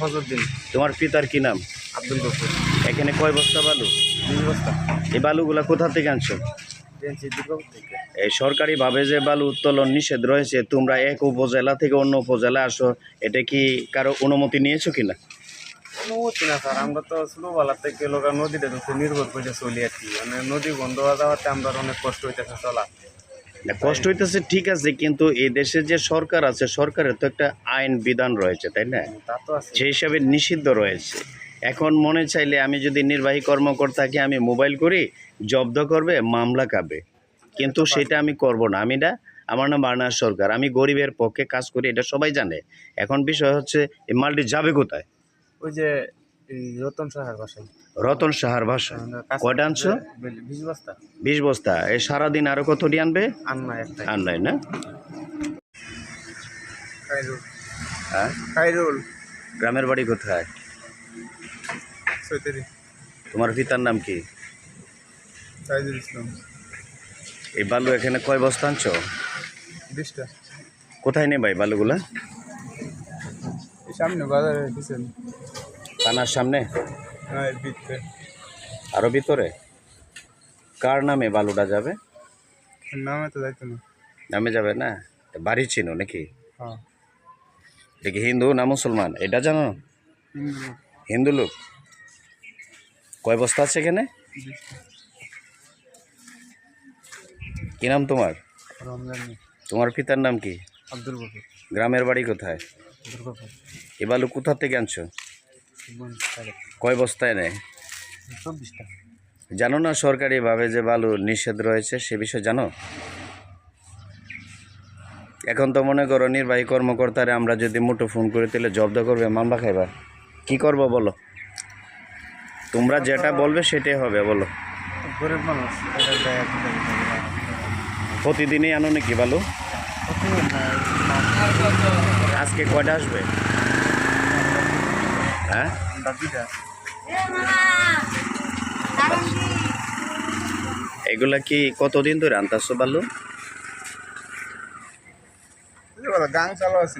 ফজরুদ্দিন তোমার পিতার কি নাম? আব্দুল গফুর। এখানে কয় বস্তা বালু? বস্তা। এই বালুগুলা কোথা থেকে আনছো? এই সরকারিভাবে যে বালু উত্তোলন নিষেধ রয়েছে তোমরা এক উপজেলা থেকে অন্য উপজেলা আসো এটা কি কারও অনুমতি নিয়েছো কিনা? অনুমতি না স্যার আমরা তো ছোটোবেলা থেকে লোক নদীটা তো নির্ভর করে চলি আর কি। মানে নদী বন্ধ হওয়া যাওয়াতে আমরা অনেক কষ্ট হইতেছে চলা কষ্ট হইতেছে ঠিক আছে কিন্তু এই দেশে যে সরকার আছে সরকারের তো একটা আইন বিধান রয়েছে তাই না? তা তো সেই হিসাবে নিষিদ্ধ রয়েছে। এখন মনে চাইলে আমি যদি নির্বাহী কর্মকর্তাকে আমি মোবাইল করি জব্দ করবে মামলা কাবে কিন্তু সেটা আমি করব না। আমি না আমার নাম বার্নার সরকার। আমি গরিবের পক্ষে কাজ করি এটা সবাই জানে। এখন বিষয় হচ্ছে এই মালটি যাবে কোথায়? ওই যে রতন সাহার বাসায়। রতন সাহার আমরা কয়টা আনছো? বিশ বস্তা। বিশ বস্তা। এই সারাদিন আরও কতটি আনবে? আর না একটাই আর নাই না? খাইরুল হ্যাঁ? গ্রামের বাড়ি কোথায়? তোমার পিতার নাম কি? সাইদুল ইসলাম। এই বালু এখানে কয় বস্তা আনছো? বিশটা। কোথায় নেই ভাই বালুগুলা সামনে বাজারে দিচ্ছেন থানার সামনে? হ্যাঁ বিকতে আরও ভিতরে? কার নামে বালুটা যাবে? নামে তো যাইতো না। নামে যাবে না? বাড়ি চিনো নাকি? হ্যাঁ। দেখি হিন্দু না মুসলমান? এটা জানো? হিন্দু লোক। কয় বস্তা আছে এখানে? কি নাম তোমার? তোমার পিতার নাম কি? আব্দুল গ্রামের বাড়ি কোথায়? দুর্গাপুর। এ বালু কোথা থেকে আনছো? কয় বস্তায় নেয়? চব্বিশটা। জানো না সরকারিভাবে যে বালু নিষেধ রয়েছে সে বিষয়ে জানো? এখন তো মনে করো নির্বাহী কর্মকর্তারে আমরা যদি মুঠো ফোন করে তাহলে জব্দ করবে মামলা খাইবা। কি করব বলো? তোমরা যেটা বলবে সেটাই হবে বলো। গরিব মানুষ। প্রতিদিনই আনো নাকি বালু? আজকে কয়টা আসবে? হ্যাঁ। এগুলা কি কতদিন ধরে আনতাস বালু গান চালু আছে।